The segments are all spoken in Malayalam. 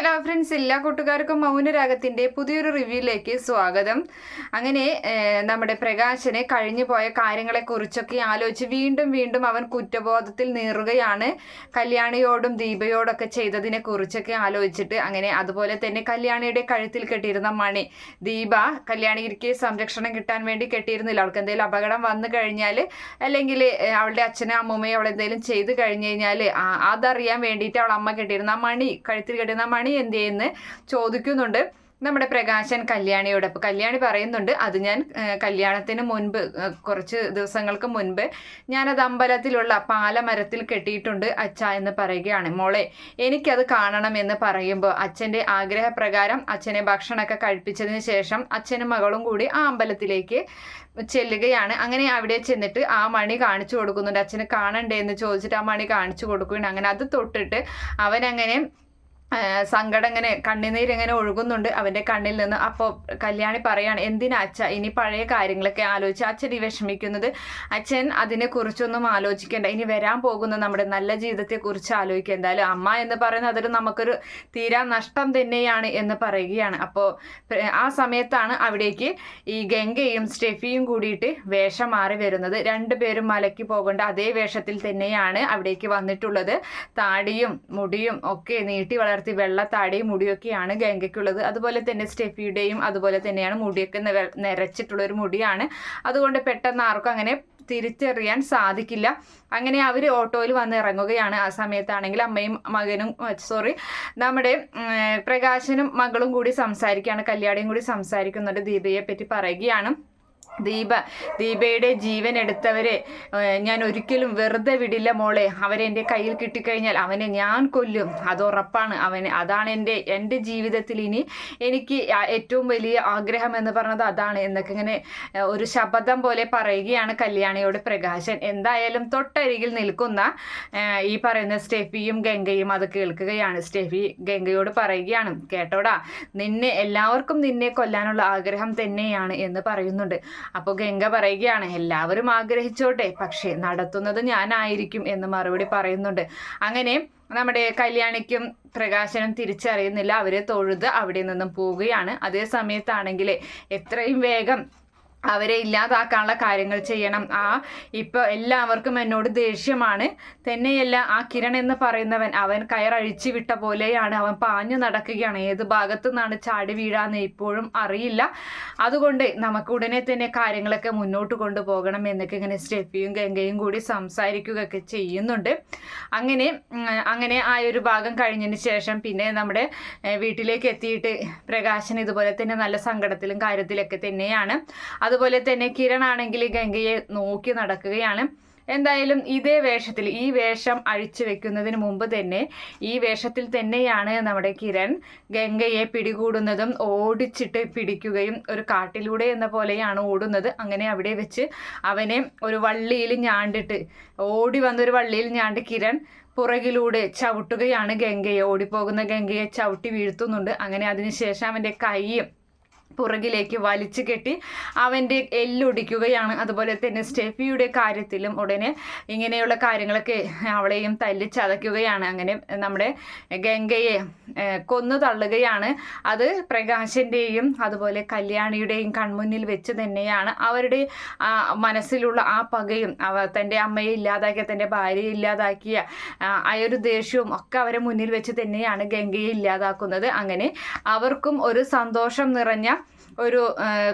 ഹലോ ഫ്രണ്ട്സ് എല്ലാ കൂട്ടുകാർക്കും മൗനരാഗത്തിന്റെ പുതിയൊരു റിവ്യൂയിലേക്ക് സ്വാഗതം. അങ്ങനെ നമ്മുടെ പ്രകാശന് കഴിഞ്ഞു പോയ കാര്യങ്ങളെക്കുറിച്ചൊക്കെ ആലോചിച്ച് വീണ്ടും വീണ്ടും അവൻ കുറ്റബോധത്തിൽ നീറുകയാണ്. കല്യാണിയോടും ദീപയോടൊക്കെ ചെയ്തതിനെ കുറിച്ചൊക്കെ ആലോചിച്ചിട്ട് അങ്ങനെ അതുപോലെ തന്നെ കല്യാണിയുടെ കഴുത്തിൽ കെട്ടിയിരുന്ന മണി ദീപ കല്യാണിക്ക് സംരക്ഷണം കിട്ടാൻ വേണ്ടി കെട്ടിയിരുന്നില്ല. അവൾക്ക് എന്തെങ്കിലും അപകടം വന്നു കഴിഞ്ഞാൽ അല്ലെങ്കിൽ അവളുടെ അച്ഛനും അമ്മൂമ്മയും അവളെന്തെങ്കിലും ചെയ്തു കഴിഞ്ഞു കഴിഞ്ഞാൽ അതറിയാൻ വേണ്ടിയിട്ട് അവൾ അമ്മ കെട്ടിയിരുന്ന മണി കഴുത്തിൽ കെട്ടിയിരുന്ന മണി എന്ത് ചെയ്യുന്നു ചോദിക്കുന്നുണ്ട്. നമ്മുടെ പ്രകാശൻ കല്യാണിയോട്. അപ്പോൾ കല്യാണി പറയുന്നുണ്ട് അത് ഞാൻ കല്യാണത്തിന് മുൻപ് കുറച്ച് ദിവസങ്ങൾക്ക് മുൻപ് ഞാനത് അമ്പലത്തിലുള്ള പാലമരത്തിൽ കെട്ടിയിട്ടുണ്ട് അച്ഛ എന്ന് പറയുകയാണ്. മോളെ എനിക്കത് കാണണം എന്ന് പറയുമ്പോൾ അച്ഛന്റെ ആഗ്രഹപ്രകാരം അച്ഛനെ ഭക്ഷണമൊക്കെ കഴിപ്പിച്ചതിന് ശേഷം അച്ഛനും മകളും കൂടി ആ അമ്പലത്തിലേക്ക് ചെല്ലുകയാണ്. അങ്ങനെ അവിടെ ചെന്നിട്ട് ആ മണി കാണിച്ചു കൊടുക്കുന്നുണ്ട്. അച്ഛന് കാണണ്ടേ എന്ന് ചോദിച്ചിട്ട് ആ മണി കാണിച്ചു കൊടുക്കുകയാണ്. അങ്ങനെ അത് തൊട്ടിട്ട് അവനങ്ങനെ സങ്കടം ഇങ്ങനെ കണ്ണുനീരിങ്ങനെ ഒഴുകുന്നുണ്ട്. അവന്റെ കണ്ണിൽ നിന്ന് അപ്പോൾ കല്യാണി പറയാണ് എന്തിനാ അച്ഛ ഇനി പഴയ കാര്യങ്ങളൊക്കെ ആലോചിച്ച് അച്ഛൻ വിഷമിക്കുന്നത്. അച്ഛൻ അതിനെക്കുറിച്ചൊന്നും ആലോചിക്കേണ്ട. ഇനി വരാൻ പോകുന്ന നമ്മുടെ നല്ല ജീവിതത്തെക്കുറിച്ച് ആലോചിക്കുക എന്തായാലും അമ്മ എന്ന് പറയുന്നത് അതൊരു നമുക്കൊരു തീരാ നഷ്ടം തന്നെയാണ് എന്ന് പറയുകയാണ്. അപ്പോൾ ആ സമയത്താണ് അവിടേക്ക് ഈ ഗംഗയും സ്റ്റെഫിയും കൂടിയിട്ട് വേഷം മാറി വരുന്നത്. രണ്ടുപേരും മലയ്ക്ക് പോകേണ്ട അതേ വേഷത്തിൽ തന്നെയാണ് അവിടേക്ക് വന്നിട്ടുള്ളത്. താടിയും മുടിയും ഒക്കെ നീട്ടി വളർ വളർത്തി വെള്ളത്താടിയും മുടിയൊക്കെയാണ് ഗംഗയ്ക്കുള്ളത്. അതുപോലെ തന്നെ സ്റ്റെഫിയുടെയും അതുപോലെ തന്നെയാണ് മുടിയൊക്കെ നിരച്ചിട്ടുള്ള ഒരു മുടിയാണ്. അതുകൊണ്ട് പെട്ടെന്ന് ആർക്കും അങ്ങനെ തിരിച്ചറിയാൻ സാധിക്കില്ല. അങ്ങനെ അവർ ഓട്ടോയിൽ വന്ന് ഇറങ്ങുകയാണ്. ആ സമയത്താണെങ്കിൽ അമ്മയും മകനും സോറി നമ്മുടെ പ്രകാശനും മകളും കൂടി സംസാരിക്കുകയാണ്. കല്യാണിയും കൂടി സംസാരിക്കുന്നുണ്ട് ദീപയെ പറ്റി പറയുകയാണ്. ദീപ ദീപയുടെ ജീവൻ എടുത്തവരെ ഞാൻ ഒരിക്കലും വെറുതെ വിടില്ല മോളെ. അവരെ എന്റെ കയ്യിൽ കിട്ടിക്കഴിഞ്ഞാൽ അവനെ ഞാൻ കൊല്ലും. അത് ഉറപ്പാണ്. അവന് അതാണ് എന്റെ എന്റെ ജീവിതത്തിൽ ഇനി എനിക്ക് ഏറ്റവും വലിയ ആഗ്രഹം എന്ന് പറഞ്ഞത് അതാണ് എന്നൊക്കെ ഇങ്ങനെ ഒരു ശബ്ദം പോലെ പറയുകയാണ് കല്യാണിയോട് പ്രകാശൻ. എന്തായാലും തൊട്ടരികിൽ നിൽക്കുന്ന ഈ പറയുന്ന സ്റ്റെഫിയും ഗംഗയും അത് കേൾക്കുകയാണ്. സ്റ്റെഫി ഗംഗയോട് പറയുകയാണ് കേട്ടോടാ നിന്നെ എല്ലാവർക്കും നിന്നെ കൊല്ലാനുള്ള ആഗ്രഹം തന്നെയാണ് എന്ന് പറയുന്നുണ്ട്. അപ്പോൾ ഗംഗ പറയുകയാണ് എല്ലാവരും ആഗ്രഹിച്ചോട്ടെ പക്ഷേ നടത്തുന്നത് ഞാനായിരിക്കും എന്ന് മറുപടി പറയുന്നുണ്ട്. അങ്ങനെ നമ്മുടെ കല്യാണിക്കും പ്രകാശനം തിരിച്ചറിയുന്നില്ല. അവരെ തൊഴുത് അവിടെ നിന്നും പോവുകയാണ്. അതേ സമയത്താണെങ്കിൽ എത്രയും വേഗം അവരെ ഇല്ലാതാക്കാനുള്ള കാര്യങ്ങൾ ചെയ്യണം. ആ ഇപ്പോൾ എല്ലാവർക്കും എന്നോട് ദേഷ്യമാണ്. തന്നെയല്ല ആ കിരൺ എന്ന് പറയുന്നവൻ അവൻ കയറഴിച്ചു വിട്ട പോലെയാണ് അവൻ പാഞ്ഞു നടക്കുകയാണ്. ഏത് ഭാഗത്തു നിന്നാണ് ചാടി വീഴാന്ന് ഇപ്പോഴും അറിയില്ല. അതുകൊണ്ട് നമുക്ക് ഉടനെ തന്നെ കാര്യങ്ങളൊക്കെ മുന്നോട്ട് കൊണ്ടുപോകണം എന്നൊക്കെ ഇങ്ങനെ സ്റ്റെഫിയും ഗംഗയും കൂടി സംസാരിക്കുകയൊക്കെ ചെയ്യുന്നുണ്ട്. അങ്ങനെ അങ്ങനെ ആ ഒരു ഭാഗം കഴിഞ്ഞതിന് ശേഷം പിന്നെ നമ്മുടെ വീട്ടിലേക്ക് എത്തിയിട്ട് പ്രകാശൻ ഇതുപോലെ തന്നെ നല്ല സങ്കടത്തിലും കാര്യത്തിലൊക്കെ തന്നെയാണ്. അതുപോലെ തന്നെ കിരൺ ആണെങ്കിൽ ഗംഗയെ നോക്കി നടക്കുകയാണ്. എന്തായാലും ഇതേ വേഷത്തിൽ ഈ വേഷം അഴിച്ചു വെക്കുന്നതിന് മുമ്പ് തന്നെ ഈ വേഷത്തിൽ തന്നെയാണ് നമ്മുടെ കിരൺ ഗംഗയെ പിടികൂടുന്നതും ഓടിച്ചിട്ട് പിടിക്കുകയും ഒരു കാട്ടിലൂടെ എന്ന പോലെയാണ് ഓടുന്നത്. അങ്ങനെ അവിടെ വെച്ച് അവനെ ഒരു വള്ളിയിൽ ഞാണ്ടിട്ട് ഓടി വന്നൊരു വള്ളിയിൽ ഞാണ്ട് കിരൺ പുറകിലൂടെ ചവിട്ടുകയാണ് ഗംഗയെ. ഓടിപ്പോകുന്ന ഗംഗയെ ചവിട്ടി വീഴ്ത്തുന്നുണ്ട്. അങ്ങനെ അതിനുശേഷം അവന്റെ കൈയും പുറകിലേക്ക് വലിച്ചു കെട്ടി അവന്റെ എല്ലൊടിക്കുകയാണ്. അതുപോലെ തന്നെ സ്റ്റെഫിയുടെ കാര്യത്തിലും ഉടനെ ഇങ്ങനെയുള്ള കാര്യങ്ങളൊക്കെ അവളെയും തല്ലി ചതയ്ക്കുകയാണ്. അങ്ങനെ നമ്മുടെ ഗംഗയെ കൊന്നു തള്ളുകയാണ്. അത് പ്രകാശന്റെയും അതുപോലെ കല്യാണിയുടെയും കൺമുന്നിൽ വെച്ച് തന്നെയാണ് അവരുടെ മനസ്സിലുള്ള ആ പകയും അവ തന്റെ അമ്മയെ ഇല്ലാതാക്കിയ തന്റെ ഭാര്യയെ ഇല്ലാതാക്കിയ ആ ഒരു ദേഷ്യവും ഒക്കെ അവരെ മുന്നിൽ വെച്ച് തന്നെയാണ് ഗംഗയെ ഇല്ലാതാക്കുന്നത്. അങ്ങനെ അവർക്കും ഒരു സന്തോഷം നിറഞ്ഞ ഒരു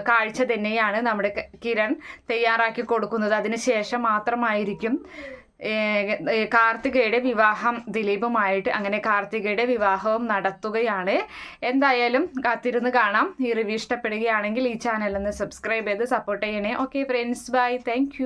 കാഴ്ച തന്നെയാണ് നമ്മുടെ കിരൺ തയ്യാറാക്കി കൊടുക്കുന്നത്. അതിനുശേഷം മാത്രമായിരിക്കും കാർത്തികയുടെ വിവാഹം ദിലീപുമായിട്ട് അങ്ങനെ കാർത്തികയുടെ വിവാഹവും നടത്തുകയാണ്. എന്തായാലും കാത്തിരുന്ന് കാണാം. ഈ റിവ്യൂ ഇഷ്ടപ്പെടുകയാണെങ്കിൽ ഈ ചാനൽ ഒന്ന് സബ്സ്ക്രൈബ് ചെയ്ത് സപ്പോർട്ട് ചെയ്യണേ. Okay friends bye thank